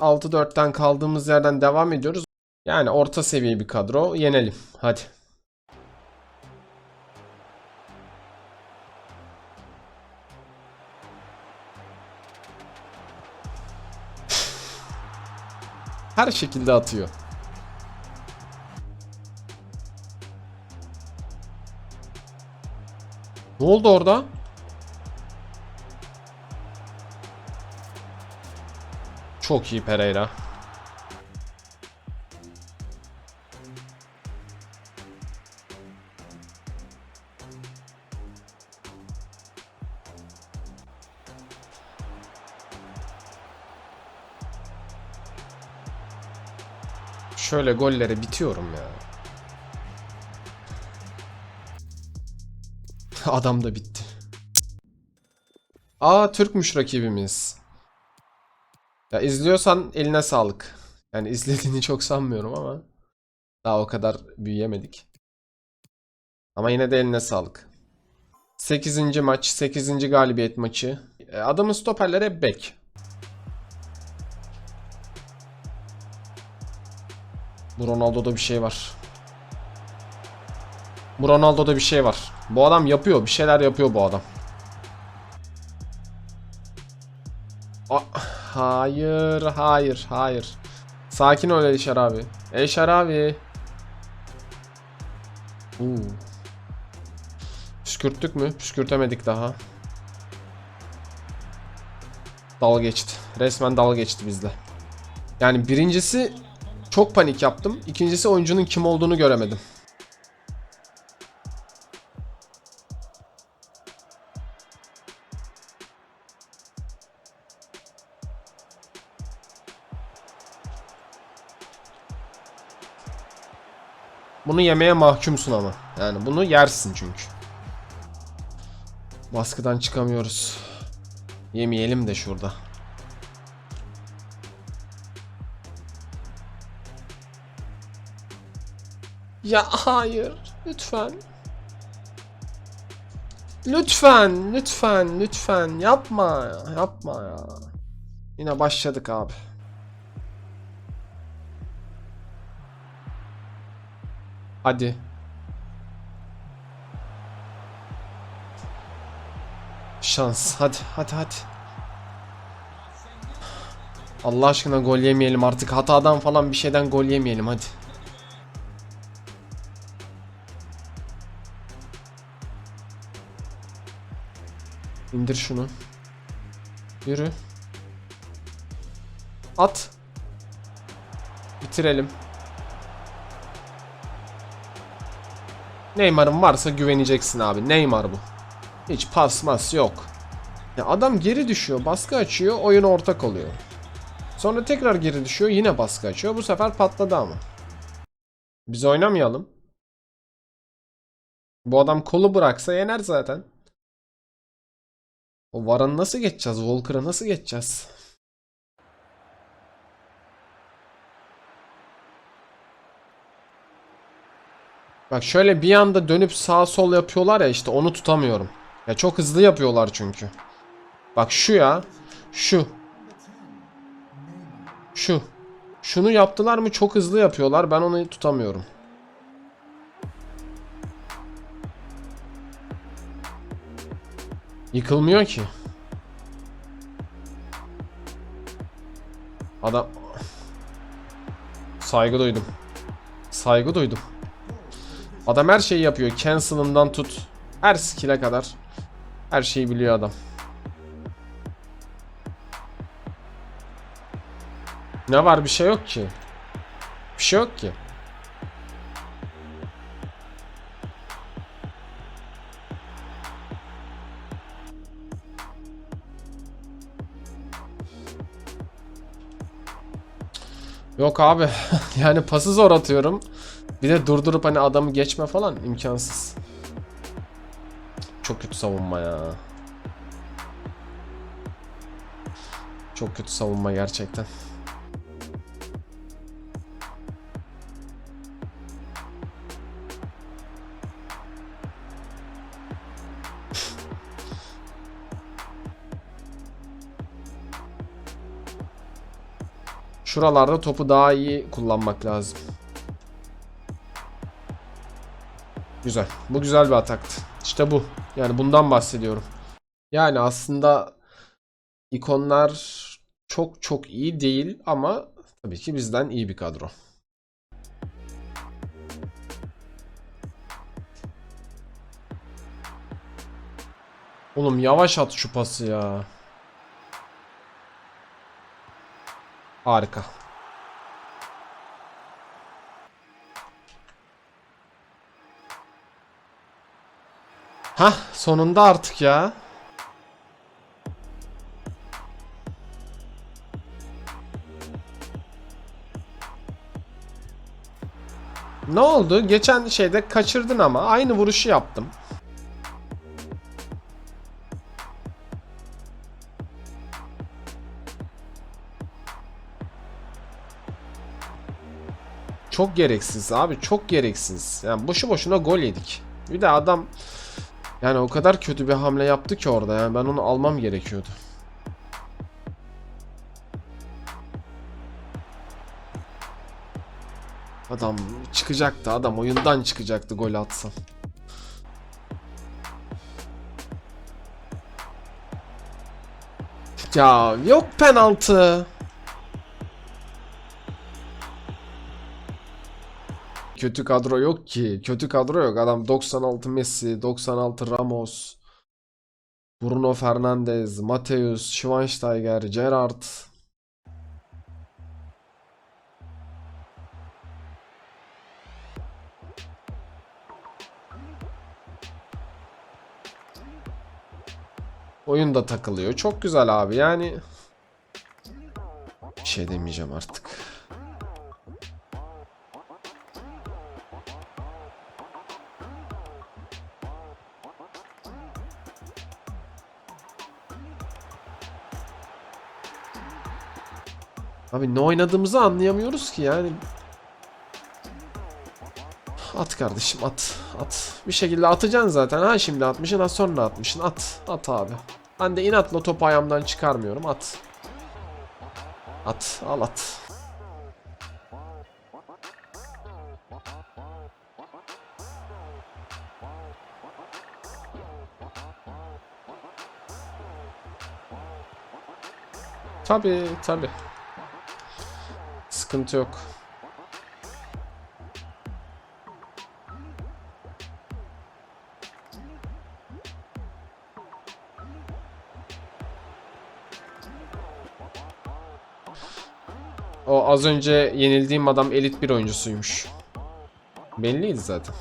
Altı 4ten kaldığımız yerden devam ediyoruz. Yani orta seviye bir kadro. Yenelim. Hadi. Her şekilde atıyor. Ne oldu orada? Çok iyi Pereira. Şöyle gollere bitiyorum ya. Adam da bitti. Aa Türkmüş rakibimiz. Ya izliyorsan eline sağlık. Yani izlediğini çok sanmıyorum ama daha o kadar büyüyemedik. Ama yine de eline sağlık. 8. maç, 8. galibiyet maçı. E, Adamın stoperleri hep bek. Bu Ronaldo'da bir şey var. Bu Ronaldo'da bir şey var. Bu adam yapıyor. Bir şeyler yapıyor bu adam. A- hayır, hayır, hayır. Sakin ol Elşar abi. Elşar abi. Uuu. Püskürttük mü? Püskürtemedik daha. Dal geçti. Resmen dal geçti bizde. Yani birincisi çok panik yaptım. İkincisi oyuncunun kim olduğunu göremedim. Bunu yemeye mahkumsun ama. Yani bunu yersin çünkü. Baskıdan çıkamıyoruz. Yemeyelim de şurada. Ya hayır. Lütfen. Lütfen, lütfen, lütfen. Yapma ya, yapma ya. Yine başladık abi. Hadi. Şans. Hadi, hadi, hadi. Allah aşkına gol yemeyelim artık. Hatadan falan bir şeyden gol yemeyelim hadi. İndir şunu. Yürü. At. Bitirelim. Neymar'ın varsa güveneceksin abi. Neymar bu. Hiç pas mas yok. Ya adam geri düşüyor, baskı açıyor, oyun ortak oluyor. Sonra tekrar geri düşüyor, yine baskı açıyor. Bu sefer patladı ama. Biz oynamayalım. Bu adam kolu bıraksa yener zaten. O Varan'ı nasıl geçeceğiz? Walker'ı nasıl geçeceğiz? Bak şöyle bir anda dönüp sağ sol yapıyorlar ya işte onu tutamıyorum. Ya çok hızlı yapıyorlar çünkü. Bak şu ya. Şu. Şu. Şunu yaptılar mı çok hızlı yapıyorlar. Ben onu tutamıyorum. Yıkılmıyor ki. Adam saygı duydum. Saygı duydum. Adam her şeyi yapıyor. Cancel'ından tut. Her skill'e kadar. Her şeyi biliyor adam. Ne var bir şey yok ki. Bir şey yok ki. Yok abi. yani pası zor atıyorum. Bir de durdurup hani adamı geçme falan imkansız. Çok kötü savunma ya. Çok kötü savunma gerçekten. Şuralarda topu daha iyi kullanmak lazım. Güzel. Bu güzel bir ataktı. İşte bu. Yani bundan bahsediyorum. Yani aslında ikonlar çok çok iyi değil ama tabii ki bizden iyi bir kadro. Oğlum yavaş at şu pası ya. Harika. Hah sonunda artık ya. Ne oldu? Geçen şeyde kaçırdın ama aynı vuruşu yaptım. Çok gereksiz abi çok gereksiz. Yani boşu boşuna gol yedik. Bir de adam yani o kadar kötü bir hamle yaptı ki orada yani ben onu almam gerekiyordu. Adam çıkacaktı adam oyundan çıkacaktı gol atsam. Ya yok penaltı. Kötü kadro yok ki. Kötü kadro yok. Adam 96 Messi, 96 Ramos, Bruno Fernandes, Mateus, Schweinsteiger, Gerrard. Oyun da takılıyor. Çok güzel abi. Yani bir şey demeyeceğim artık. Abi ne oynadığımızı anlayamıyoruz ki yani. At kardeşim at. At. Bir şekilde atacaksın zaten. Ha şimdi atmışsın ha sonra atmışsın. At. At abi. Ben de inatla topu ayağımdan çıkarmıyorum. At. At. Al at. Tabi tabi. Sıkıntı yok. O az önce yenildiğim adam elit bir oyuncusuymuş. Belliydi zaten.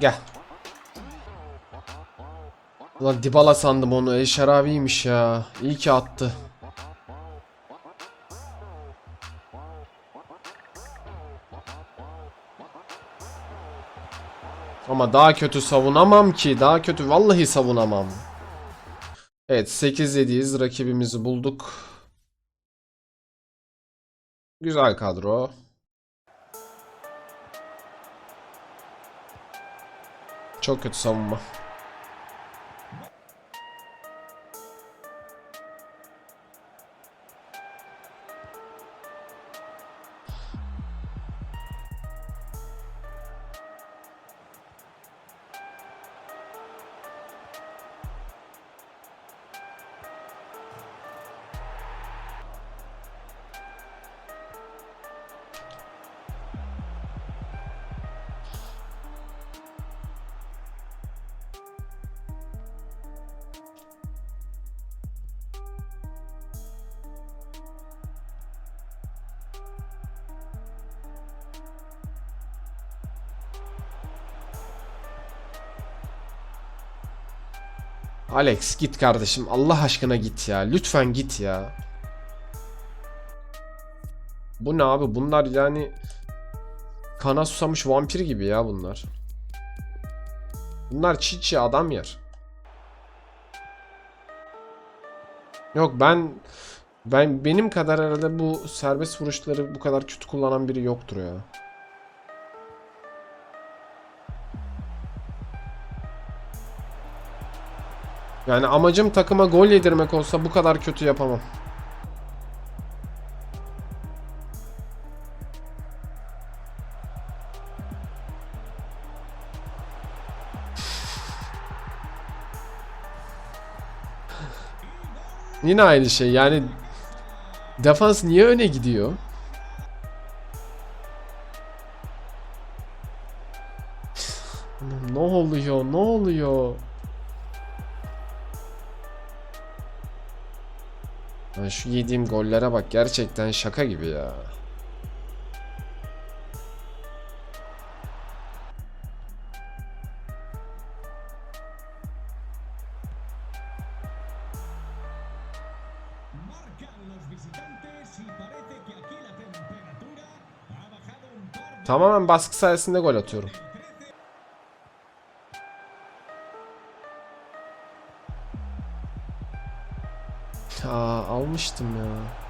Gel. Ulan Dybala sandım onu. El Şarabi'ymiş ya. İyi ki attı. Ama daha kötü savunamam ki. Daha kötü vallahi savunamam. Evet 8-7'yiz. Rakibimizi bulduk. Güzel kadro. Çok kötü savunma. Alex git kardeşim. Allah aşkına git ya. Lütfen git ya. Bu ne abi? Bunlar yani kana susamış vampir gibi ya bunlar. Bunlar çiğ adam yer. Yok ben ben benim kadar herhalde bu serbest vuruşları bu kadar kötü kullanan biri yoktur ya. Yani amacım takıma gol yedirmek olsa bu kadar kötü yapamam. Yine aynı şey yani defans niye öne gidiyor? ne oluyor? Ne oluyor? Ya şu yediğim gollere bak gerçekten şaka gibi ya. Tamamen baskı sayesinde gol atıyorum. Aa almıştım ya.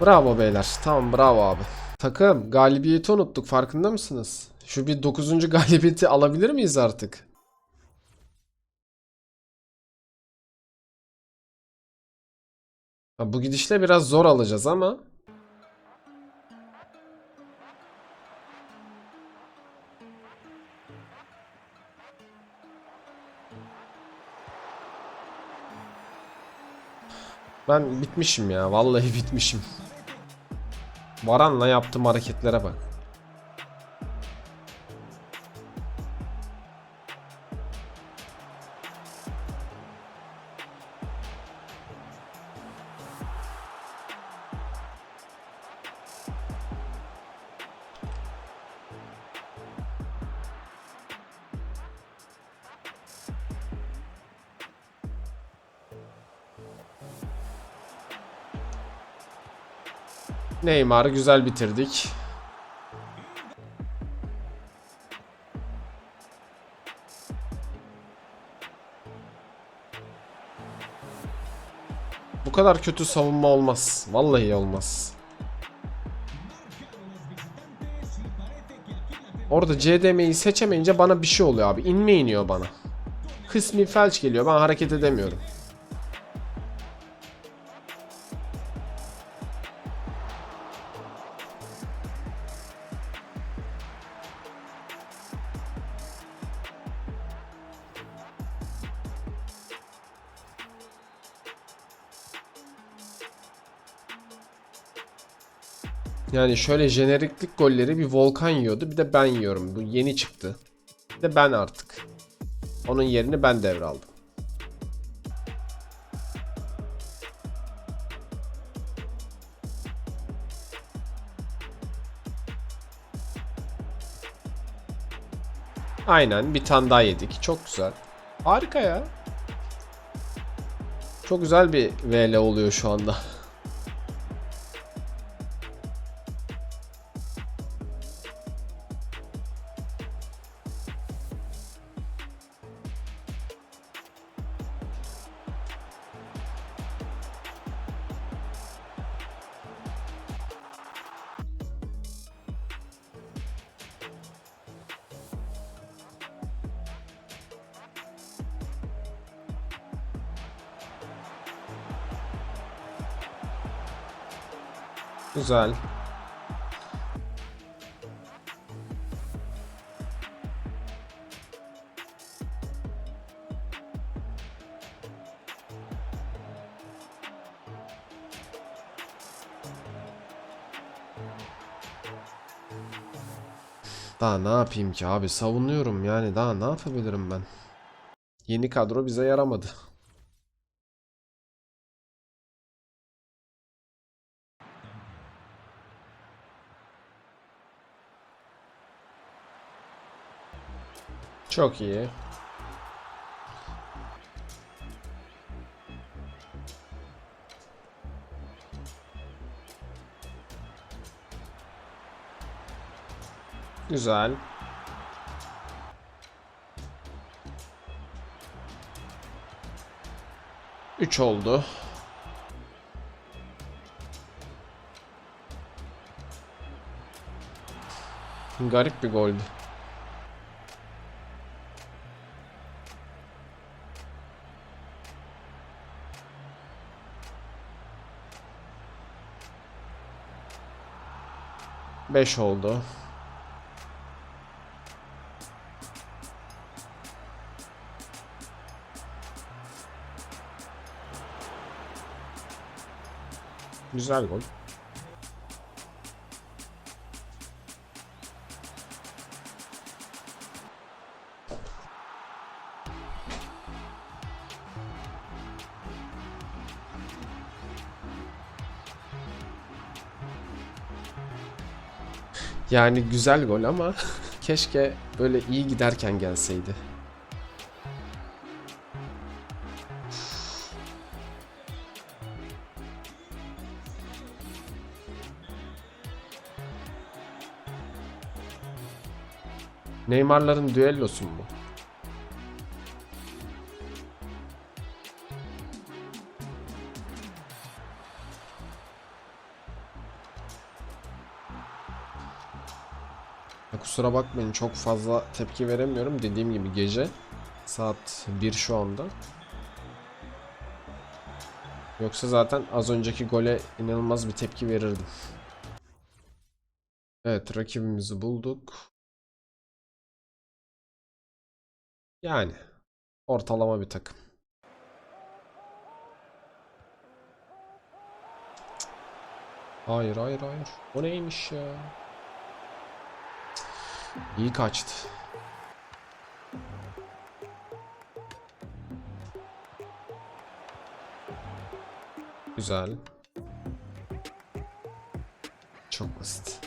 Bravo beyler. Tamam bravo abi. Takım galibiyeti unuttuk farkında mısınız? Şu bir 9. galibiyeti alabilir miyiz artık? Bu gidişle biraz zor alacağız ama Ben bitmişim ya. Vallahi bitmişim. Varan'la yaptığım hareketlere bak. Neymar'ı güzel bitirdik. Bu kadar kötü savunma olmaz. Vallahi olmaz. Orada CDM'yi seçemeyince bana bir şey oluyor abi. İnme iniyor bana. Kısmi felç geliyor. Ben hareket edemiyorum. Yani şöyle jeneriklik golleri bir Volkan yiyordu bir de ben yiyorum. Bu yeni çıktı. Bir de ben artık. Onun yerini ben devraldım. Aynen bir tane daha yedik. Çok güzel. Harika ya. Çok güzel bir VL oluyor şu anda. Güzel. Daha ne yapayım ki abi savunuyorum yani daha ne yapabilirim ben? Yeni kadro bize yaramadı. Çok iyi. Güzel. 3 oldu. Garip bir goldü. Beş oldu. Güzel gol. Yani güzel gol ama keşke böyle iyi giderken gelseydi. Neymar'ların düellosu mu? Ya kusura bakmayın çok fazla tepki veremiyorum. Dediğim gibi gece saat 1 şu anda. Yoksa zaten az önceki gole inanılmaz bir tepki verirdim. Evet rakibimizi bulduk. Yani ortalama bir takım. Hayır hayır hayır. O neymiş ya? İyi kaçtı. Güzel. Çok basit.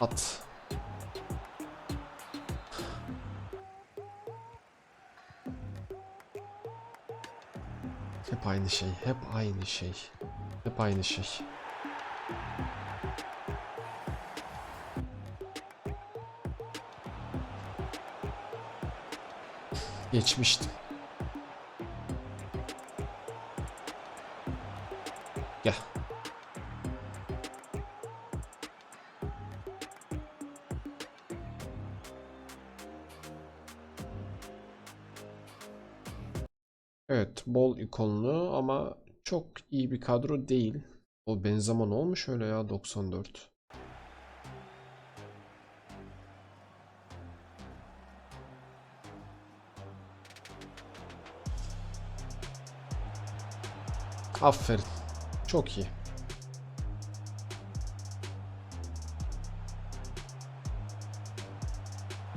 At. Hep aynı şey, hep aynı şey. Hep aynı şey. Geçmiştim. Gel. Evet, bol ikonlu ama çok iyi bir kadro değil. O Benzema ne olmuş öyle ya 94. Aferin. Çok iyi.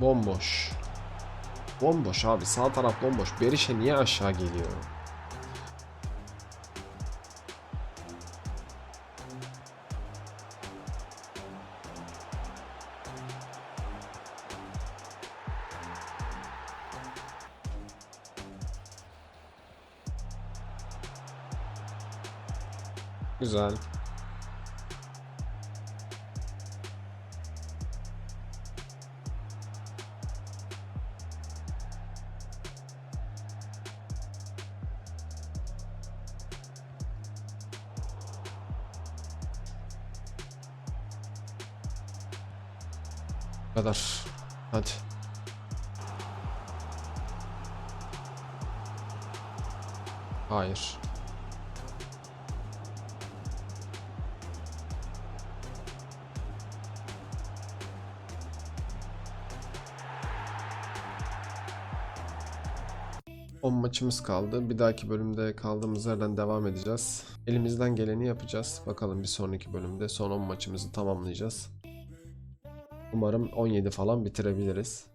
Bomboş. Bomboş abi. Sağ taraf bomboş. Berisha niye aşağı geliyor? Güzel. Bu kadar. Hadi. Hayır. 10 maçımız kaldı. Bir dahaki bölümde kaldığımız yerden devam edeceğiz. Elimizden geleni yapacağız. Bakalım bir sonraki bölümde son 10 maçımızı tamamlayacağız. Umarım 17 falan bitirebiliriz.